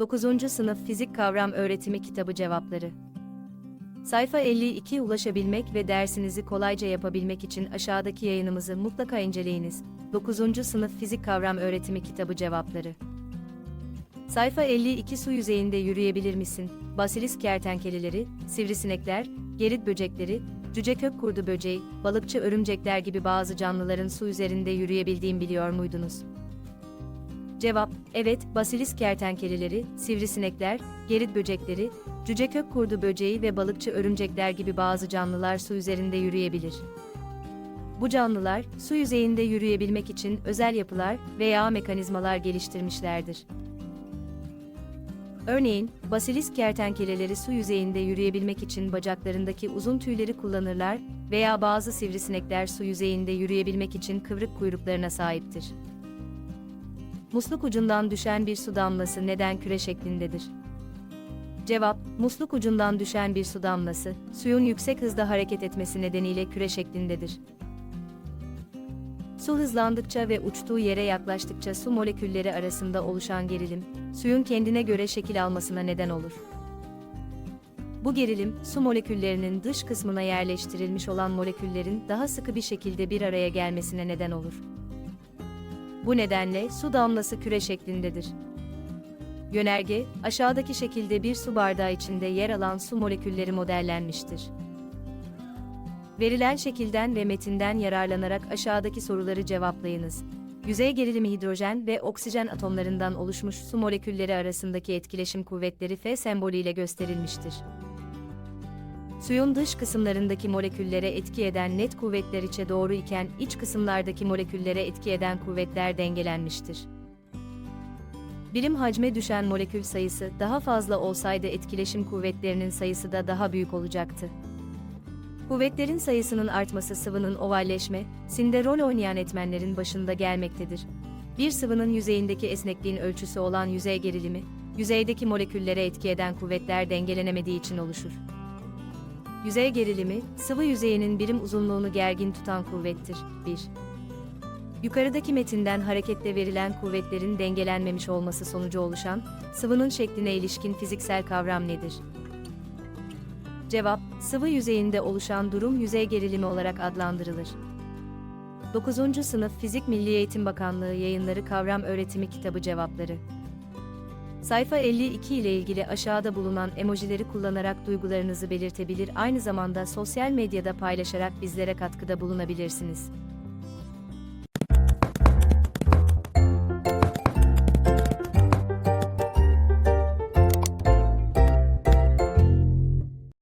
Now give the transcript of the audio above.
9. Sınıf Fizik Kavram Öğretimi Kitabı Cevapları Sayfa 52 ulaşabilmek ve dersinizi kolayca yapabilmek için aşağıdaki yayınımızı mutlaka inceleyiniz. 9. Sınıf Fizik Kavram Öğretimi Kitabı Cevapları Sayfa 52 Su yüzeyinde yürüyebilir misin? Basilisk kertenkeleleri, sivrisinekler, gerit böcekleri, cüce kök kurdu böceği, balıkçı örümcekler gibi bazı canlıların su üzerinde yürüyebildiğini biliyor muydunuz? Cevap, evet, basilisk kertenkeleleri, sivrisinekler, gerit böcekleri, cüce kök kurdu böceği ve balıkçı örümcekler gibi bazı canlılar su üzerinde yürüyebilir. Bu canlılar, su yüzeyinde yürüyebilmek için özel yapılar veya mekanizmalar geliştirmişlerdir. Örneğin, basilisk kertenkeleleri su yüzeyinde yürüyebilmek için bacaklarındaki uzun tüyleri kullanırlar veya bazı sivrisinekler su yüzeyinde yürüyebilmek için kıvrık kuyruklarına sahiptir. Musluk ucundan düşen bir su damlası neden küre şeklindedir? Cevap, musluk ucundan düşen bir su damlası, suyun yüksek hızda hareket etmesi nedeniyle küre şeklindedir. Su hızlandıkça ve uçtuğu yere yaklaştıkça su molekülleri arasında oluşan gerilim, suyun kendine göre şekil almasına neden olur. Bu gerilim, su moleküllerinin dış kısmına yerleştirilmiş olan moleküllerin daha sıkı bir şekilde bir araya gelmesine neden olur. Bu nedenle su damlası küre şeklindedir. Yönerge, aşağıdaki şekilde bir su bardağı içinde yer alan su molekülleri modellenmiştir. Verilen şekilden ve metinden yararlanarak aşağıdaki soruları cevaplayınız. Yüzey gerilimi hidrojen ve oksijen atomlarından oluşmuş su molekülleri arasındaki etkileşim kuvvetleri F sembolüyle gösterilmiştir. Suyun dış kısımlarındaki moleküllere etki eden net kuvvetler içe doğru iken iç kısımlardaki moleküllere etki eden kuvvetler dengelenmiştir. Birim hacme düşen molekül sayısı daha fazla olsaydı etkileşim kuvvetlerinin sayısı da daha büyük olacaktı. Kuvvetlerin sayısının artması sıvının ovalleşme, sinde rol oynayan etmenlerin başında gelmektedir. Bir sıvının yüzeyindeki esnekliğin ölçüsü olan yüzey gerilimi, yüzeydeki moleküllere etki eden kuvvetler dengelenemediği için oluşur. Yüzey gerilimi, sıvı yüzeyinin birim uzunluğunu gergin tutan kuvvettir. 1. Yukarıdaki metinden hareketle verilen kuvvetlerin dengelenmemiş olması sonucu oluşan, sıvının şekline ilişkin fiziksel kavram nedir? Cevap, sıvı yüzeyinde oluşan durum yüzey gerilimi olarak adlandırılır. 9. Sınıf Fizik Milli Eğitim Bakanlığı Yayınları Kavram Öğretimi Kitabı Cevapları Sayfa 52 ile ilgili aşağıda bulunan emojileri kullanarak duygularınızı belirtebilir aynı zamanda sosyal medyada paylaşarak bizlere katkıda bulunabilirsiniz.